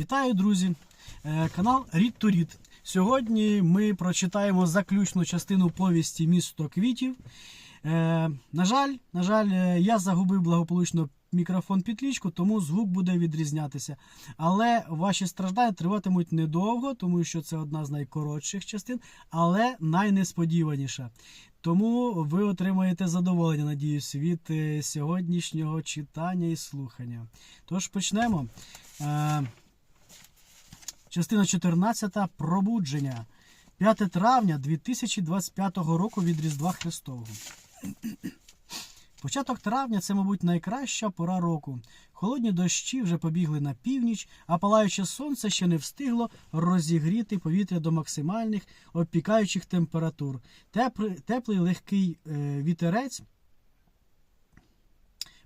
Вітаю, друзі! Е, Канал Рід to Рід. Сьогодні ми прочитаємо заключну частину повісті Місто квітів. Е, На жаль, на жаль, е, я загубив благополучно мікрофон під лічку, тому звук буде відрізнятися. Але ваші страждання триватимуть недовго, тому що це одна з найкоротших частин, але найнесподіваніша. Тому ви отримаєте задоволення, надіюсь, від сьогоднішнього читання і слухання. Тож почнемо. Частина 14. Пробудження. 5 травня 2025 року від Різдва Христового. Початок травня це, мабуть, найкраща пора року. Холодні дощі вже побігли на північ, а палаюче сонце ще не встигло розігріти повітря до максимальних обпікаючих температур. Теплий, теплий легкий е, вітерець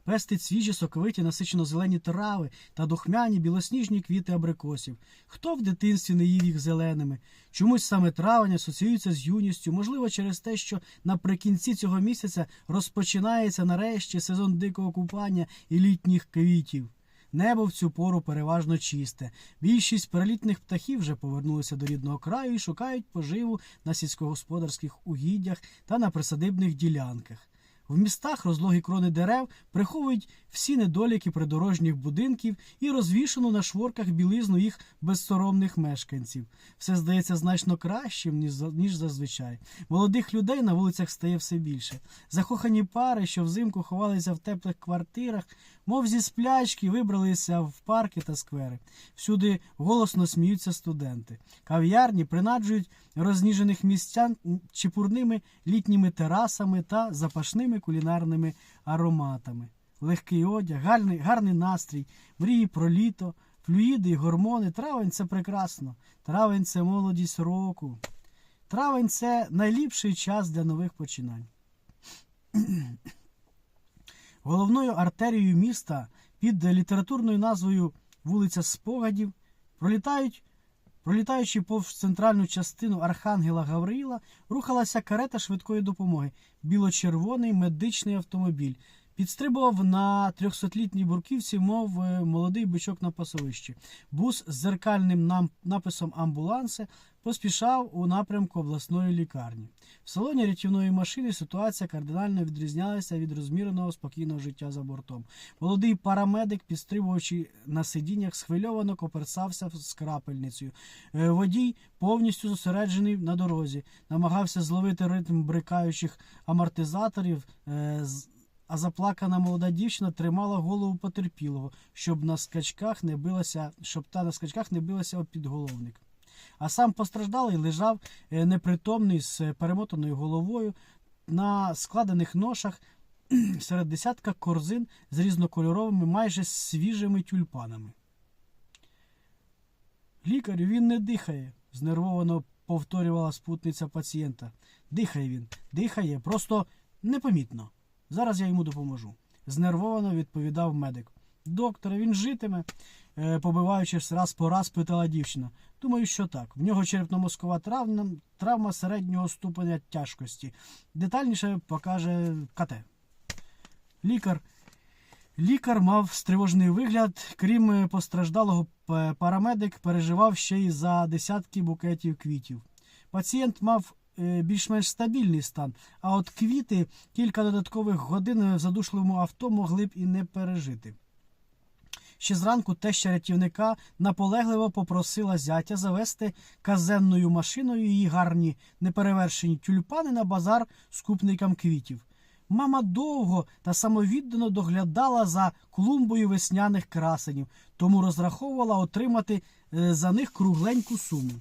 пестить свіжі соковиті насичено зелені трави та духмяні білосніжні квіти абрикосів. Хто в дитинстві не їв їх зеленими? Чомусь саме травень асоціюється з юністю, можливо, через те, що наприкінці цього місяця розпочинається нарешті сезон дикого купання і літніх квітів. Небо в цю пору переважно чисте. Більшість перелітних птахів вже повернулися до рідного краю і шукають поживу на сільськогосподарських угіддях та на присадибних ділянках. В містах розлогі крони дерев приховують всі недоліки придорожніх будинків і розвішану на шворках білизну їх безсоромних мешканців. Все здається значно кращим, ніж, зазвичай. Молодих людей на вулицях стає все більше. Закохані пари, що взимку ховалися в теплих квартирах, мов зі сплячки, вибралися в парки та сквери. Всюди голосно сміються студенти. Кав'ярні принаджують розніжених містян чепурними літніми терасами та запашними кулінарними ароматами. Легкий одяг, гарний, гарний настрій, мрії про літо, флюїди і гормони. Травень це прекрасно. Травень це молодість року. Травень це найліпший час для нових починань. Головною артерією міста під літературною назвою Вулиця Спогадів пролітають, пролітаючи повз центральну частину Архангела Гавриїла, рухалася карета швидкої допомоги, біло-червоний медичний автомобіль. Підстрибував на трьохсотлітній бурківці, мов е, молодий бичок на пасовищі. Бус з зеркальним написом амбуланси поспішав у напрямку обласної лікарні. В салоні рятівної машини ситуація кардинально відрізнялася від розміреного спокійного життя за бортом. Молодий парамедик, підстрибуючи на сидіннях, схвильовано коперсався з крапельницею. Е, Водій, повністю зосереджений на дорозі, намагався зловити ритм брикаючих амортизаторів. е, а заплакана молода дівчина тримала голову потерпілого, щоб на скачках не билася, щоб та на скачках не билася об підголовник. А сам постраждалий лежав е, непритомний з перемотаною головою на складених ношах серед десятка корзин з різнокольоровими, майже свіжими тюльпанами. Лікарю, він не дихає, знервовано повторювала спутниця пацієнта. Дихає він, дихає, просто непомітно. Зараз я йому допоможу. Знервовано відповідав медик. Докторе, він житиме, Е, побиваючись раз по раз, питала дівчина. Думаю, що так. В нього черепно-мозкова травма, травма середнього ступеня тяжкості. Детальніше покаже КТ. Лікар. Лікар мав стривожний вигляд. Крім е, постраждалого, парамедик переживав ще й за десятки букетів квітів. Пацієнт мав більш-менш стабільний стан, а от квіти кілька додаткових годин в задушливому авто могли б і не пережити. Ще зранку теща рятівника наполегливо попросила зятя завести казенною машиною її гарні неперевершені тюльпани на базар скупникам квітів. Мама довго та самовіддано доглядала за клумбою весняних красенів, тому розраховувала отримати е, за них кругленьку суму.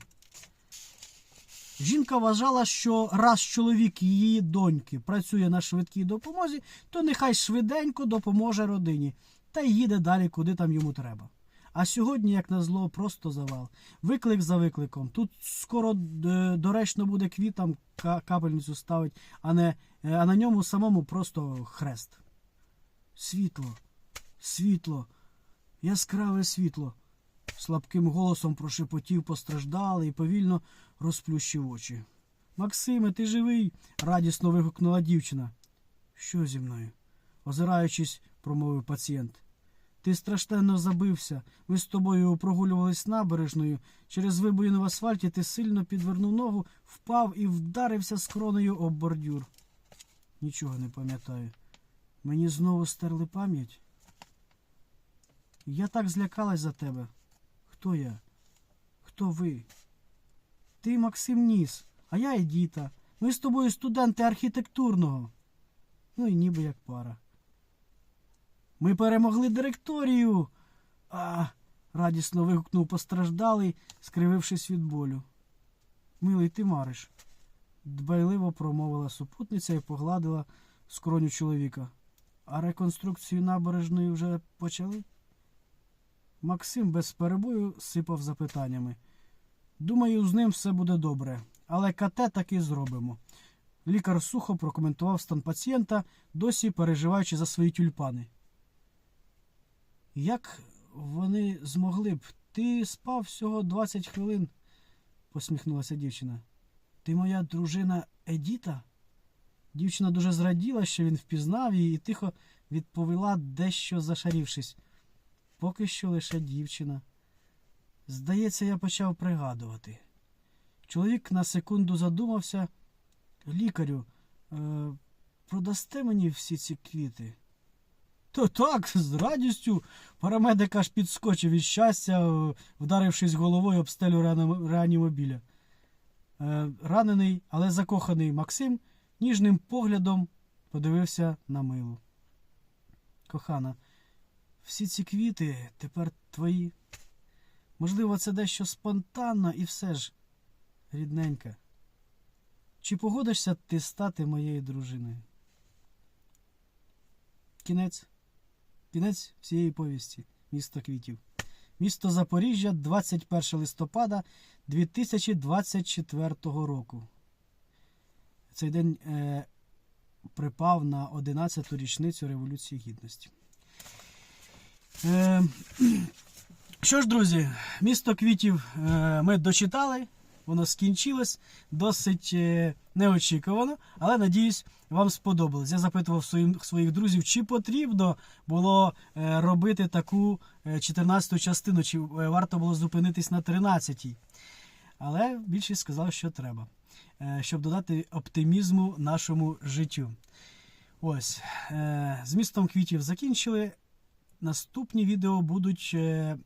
Жінка вважала, що раз чоловік її доньки працює на швидкій допомозі, то нехай швиденько допоможе родині та й їде далі, куди там йому треба. А сьогодні, як назло, просто завал. Виклик за викликом. Тут скоро е, доречно буде квітам ка- капельницю ставить, а, не, е, а на ньому самому просто хрест. Світло, світло, яскраве світло. Слабким голосом прошепотів постраждалий і повільно розплющив очі. Максиме, ти живий? радісно вигукнула дівчина. Що зі мною? озираючись, промовив пацієнт. Ти страшенно забився. Ми з тобою прогулювались набережною. Через вибоїну в асфальті ти сильно підвернув ногу, впав і вдарився скронею об бордюр. Нічого не пам'ятаю. Мені знову стерли пам'ять. Я так злякалась за тебе. Хто я? Хто ви? Ти Максим Ніс, а я Едіта. Ми з тобою студенти архітектурного. Ну і ніби як пара. Ми перемогли директорію. А. радісно вигукнув постраждалий, скривившись від болю. Милий, ти мариш. Дбайливо промовила супутниця і погладила скроню чоловіка. А реконструкцію набережної вже почали? Максим без перебою сипав запитаннями. Думаю, з ним все буде добре, але КТ таки зробимо. Лікар сухо прокоментував стан пацієнта, досі переживаючи за свої тюльпани. Як вони змогли б? Ти спав всього 20 хвилин, посміхнулася дівчина. Ти моя дружина Едіта? Дівчина дуже зраділа, що він впізнав її, і тихо відповіла, дещо зашарівшись. Поки що лише дівчина. Здається, я почав пригадувати. Чоловік на секунду задумався. Лікарю, е, продасте мені всі ці квіти? То так, з радістю. Парамедик аж підскочив від щастя, е, вдарившись головою об стелю реанімобіля. Е, ранений, але закоханий Максим ніжним поглядом подивився на милу. Кохана, всі ці квіти тепер твої. Можливо, це дещо спонтанно і все ж, рідненька. Чи погодишся ти стати моєю дружиною? Кінець. Кінець всієї повісті. Місто квітів. Місто Запоріжжя, 21 листопада 2024 року. Цей день е, припав на 11-ту річницю Революції Гідності. Е, що ж, друзі, місто квітів е, ми дочитали, воно скінчилось досить е, неочікувано, але надіюсь, вам сподобалось. Я запитував своїх друзів, чи потрібно було робити таку 14-ту частину, чи варто було зупинитись на 13-й. Але більшість сказав, що треба, щоб додати оптимізму нашому життю. Ось, з містом квітів закінчили. Наступні відео будуть е,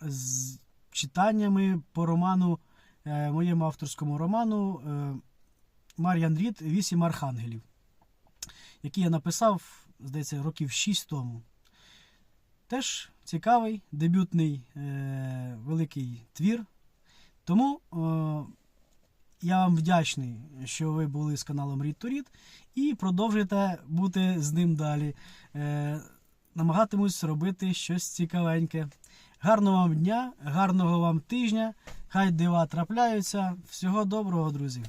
з читаннями по роману, е, моєму авторському роману е, Мар'ян Рід Вісім архангелів, який я написав, здається, років 6 тому. Теж цікавий, дебютний великий твір. Тому я вам вдячний, що ви були з каналом Рід to і продовжуєте бути з ним далі. Намагатимусь робити щось цікавеньке. Гарного вам дня, гарного вам тижня. Хай дива трапляються. Всього доброго, друзі!